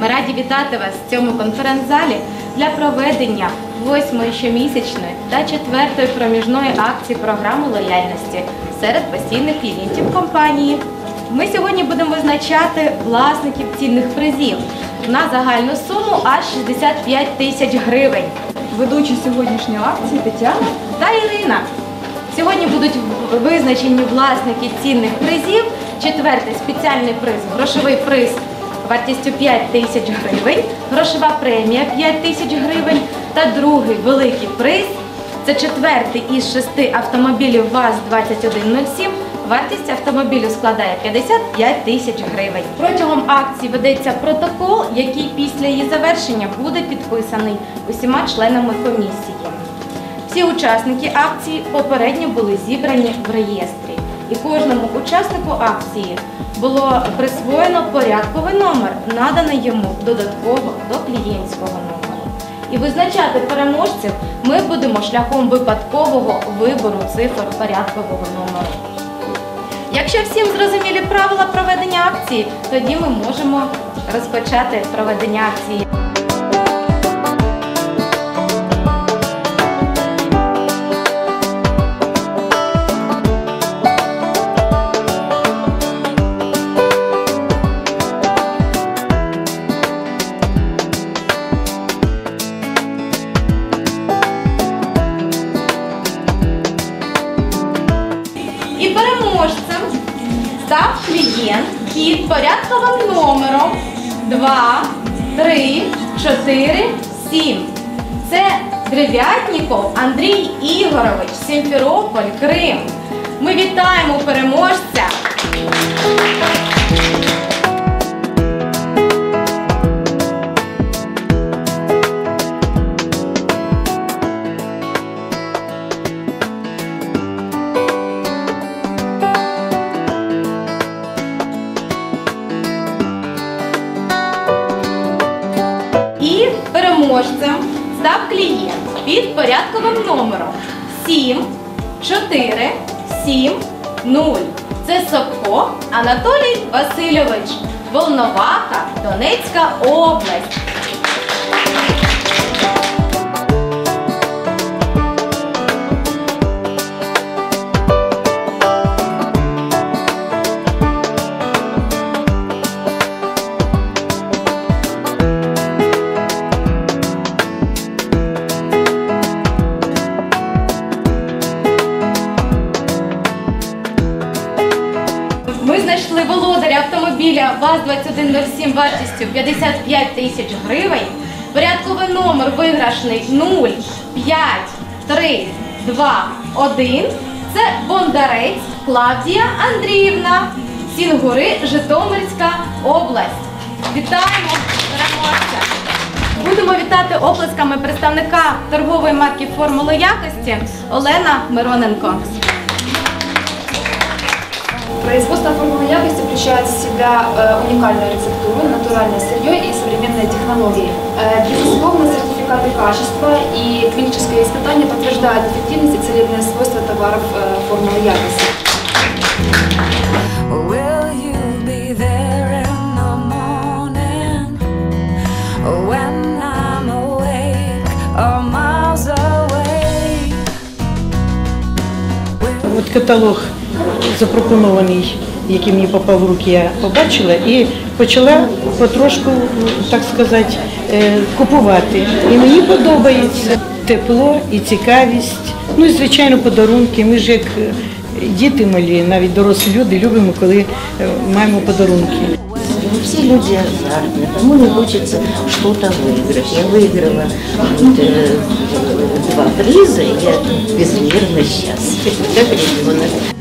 Ми раді вітати вас в цьому конференц-залі для проведення восьмої щомісячної та четвертої проміжної акції програми лояльності серед постійних клієнтів компанії. Ми сьогодні будемо визначати власників цінних призів на загальну суму аж 65 тисяч гривень. Ведучі сьогоднішньої акції Тетяна. та Ірина. Сьогодні будуть визначені власники цінних призів. Четвертий спеціальний приз, грошовий приз вартістю 5 тисяч гривень, грошова премія 5 тисяч гривень та другий великий приз. Це четвертий із шести автомобілів ВАЗ-2107. Вартість автомобілю складає 55 тисяч гривень. Протягом акції ведеться протокол, який після її завершення буде підписаний усіма членами комісії. Всі учасники акції попередньо були зібрані в реєстрі, і кожному учаснику акції було присвоєно порядковий номер, наданий йому додатково до клієнтського номеру. І визначати переможців ми будемо шляхом випадкового вибору цифр порядкового номеру. Якщо всім зрозумілі правила проведення акції, тоді ми можемо розпочати проведення акції. Переможцем став клієнт під порядковим номером 2, 3, 4, 7. Це Древ'ятніков Андрій Ігорович, Сімферополь, Крим. Ми вітаємо переможця. Переможцем став клієнт під порядковим номером 7 4 7 0. Це Сопко Анатолій Васильович, Волноваха, Донецька область. Ми знайшли володаря автомобіля ВАЗ-2107 вартістю 55 тисяч гривень. Порядковий номер виграшний 0, 5, 3, 2, 1. Це Бондарець Клавдія Андріївна, Сінгури, Житомирська область. Вітаємо переможця! Будемо вітати оплесками представника торгової марки Формули якості Олена Мироненко. Производство формулы якости включает в себя э, уникальную рецептуру, натуральное сырье и современные технологии. Э, безусловно, сертификаты качества и клиническое испытание подтверждают эффективность и целебные свойства товаров э, формулы якости. Вот каталог запропонований, який мені попав в руки, я побачила і почала потрошку, так сказати, е, купувати. І мені подобається тепло і цікавість. Ну і звичайно, подарунки. Ми ж як е, діти малі, навіть дорослі люди, любимо, коли е, маємо подарунки. Не все люди азартны, кому не хочется что-то выиграть. Я выиграла вот, э, два приза, и я безмерно счастлива, как ребенок.